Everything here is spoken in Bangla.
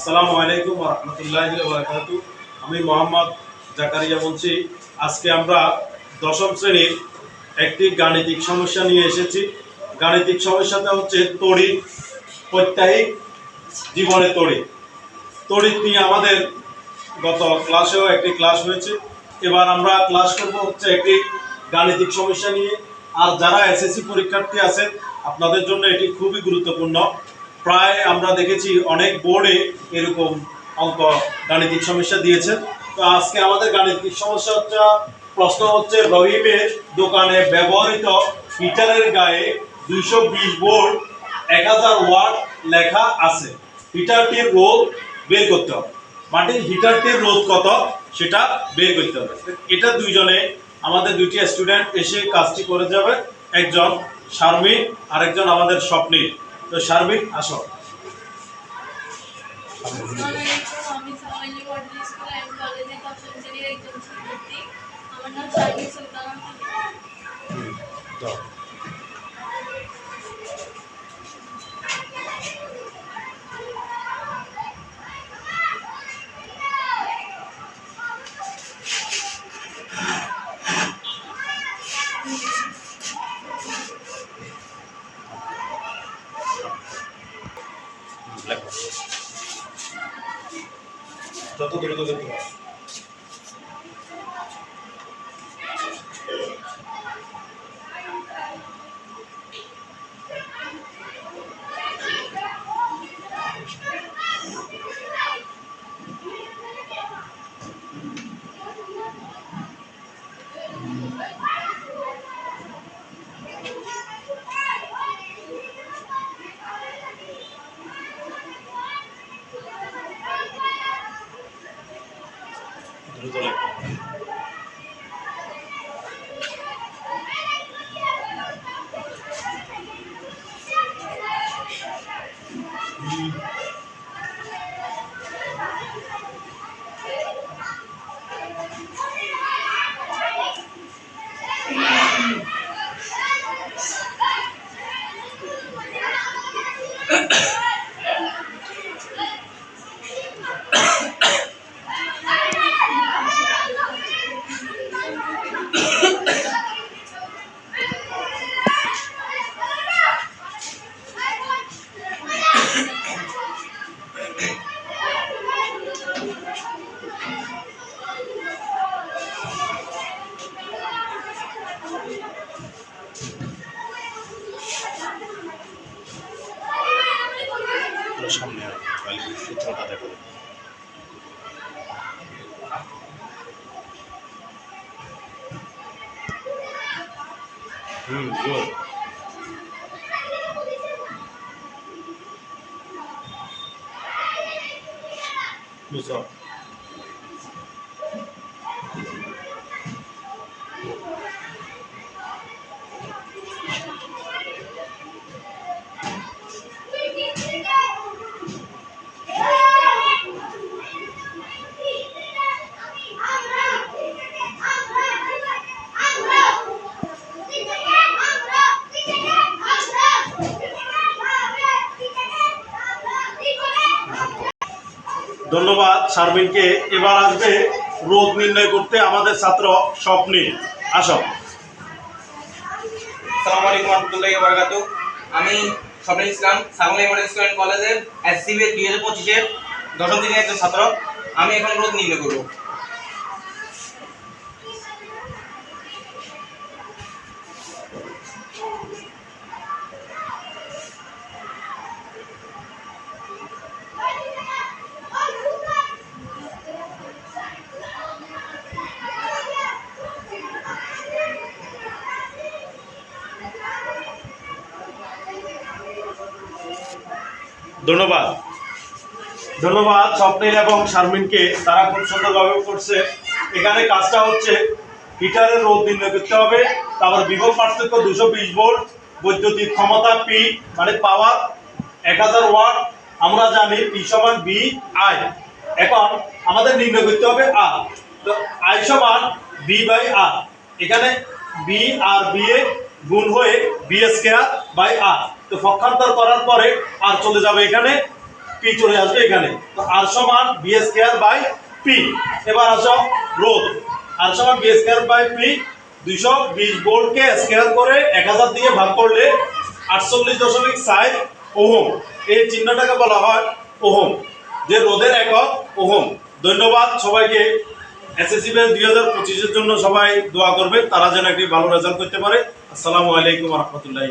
আসসালামু আলাইকুম রহমতুল্লাহ বারাকাতু। আমি মোহাম্মদ জাকারিয়া বলছি। আজকে আমরা দশম শ্রেণির একটি গাণিতিক সমস্যা নিয়ে এসেছি। গাণিতিক সমস্যাটা হচ্ছে তড়িৎ প্রত্যাহিক জীবনে তড়িৎ। তড়িৎ নিয়ে আমাদের গত ক্লাসেও একটি ক্লাস হয়েছে। এবার আমরা ক্লাস করব হচ্ছে একটি গাণিতিক সমস্যা নিয়ে। আর যারা এসএসসি পরীক্ষার্থী আছেন, আপনাদের জন্য এটি খুবই গুরুত্বপূর্ণ। প্রায় আমরা দেখেছি অনেক বোর্ডে এরকম অঙ্ক গাণিতিক সমস্যা দিয়েছেন তো আজকে আমাদের গাণিতিক সমস্যা হচ্ছে প্রশ্ন হচ্ছে, রহিমের দোকানে ব্যবহৃত হিটারের গায়ে দুইশো বিশ বোর্ড, এক হাজার ওয়াট লেখা আছে। হিটারটির রোধ বের করতে হবে। মাটির হিটারটির রোধ কত সেটা বের করতে হবে। এটা দুইজনে, আমাদের দুইটি স্টুডেন্ট এসে কাজটি করে যাবে। একজন শারমিন, আরেকজন আমাদের স্বপ্নীল। তো সার্বিক আসো যত দ্রুত করতে পারো। দ্রুত লেখো তাহলে সূত্রটা দেখো হুম গুড বুঝো ধন্যবাদ, শারমিনকে। এবার আসবে রোগ নির্ণয় করতে আমাদের ছাত্র স্বপ্নে আসো। সালাম আলাইকুম রহমতুল্লাহি ওয়া আমি Swapna Islam, Saglai model school and কলেজের এসসিবি দুই হাজার পঁচিশের দশম শ্রেণির একজন ছাত্র। আমি এখন রোদ নির্ণয় করব। ধন্যবাদ। ধন্যবাদ স্বপ্নীল এবং শারমিনকে। তারা খুব সুন্দরভাবে করছে। এখানে কাজটা হচ্ছে, হিটারের রোধ নির্ণয় করতে হবে। তারপর বিভব পার্থক্য, দুশো বিশ ভোল্ট, বৈদ্যুতিক ক্ষমতা পি মানে পাওয়ার এক হাজার ওয়াট। আমরা জানি পি সমান বি আই এখন আমাদের নির্ণয় করতে হবে আর তো আই সমান বি বাই আর এখানে বি আর বি এ গুণ হয়ে বি স্কোয়ার বাই আর তো পক্ষান্তর করার পরে আর চলে যাবে এখানে পি চলে আসবে এখানে। তো আর সমান বি স্কোয়ার বাই পি এবার আসো রোধ। আর সমান বি স্কোয়ার বাই পি দুইশো বিশ ভোল্টকে স্কেয়ার করে এক হাজার দিয়ে ভাগ করলে আটচল্লিশ দশমিক ষাট ওহম। এই চিহ্নটাকে বলা হয় ওহম। যে রোদের একক ওহম। ধন্যবাদ সবাইকে। এসএসসি ব্যাচ দুই হাজার পঁচিশের জন্য সবাই দোয়া করবে তারা যেন একটি ভালো রেজাল্ট করতে পারে। আসসালামু আলাইকুম রহমতুল্লাহ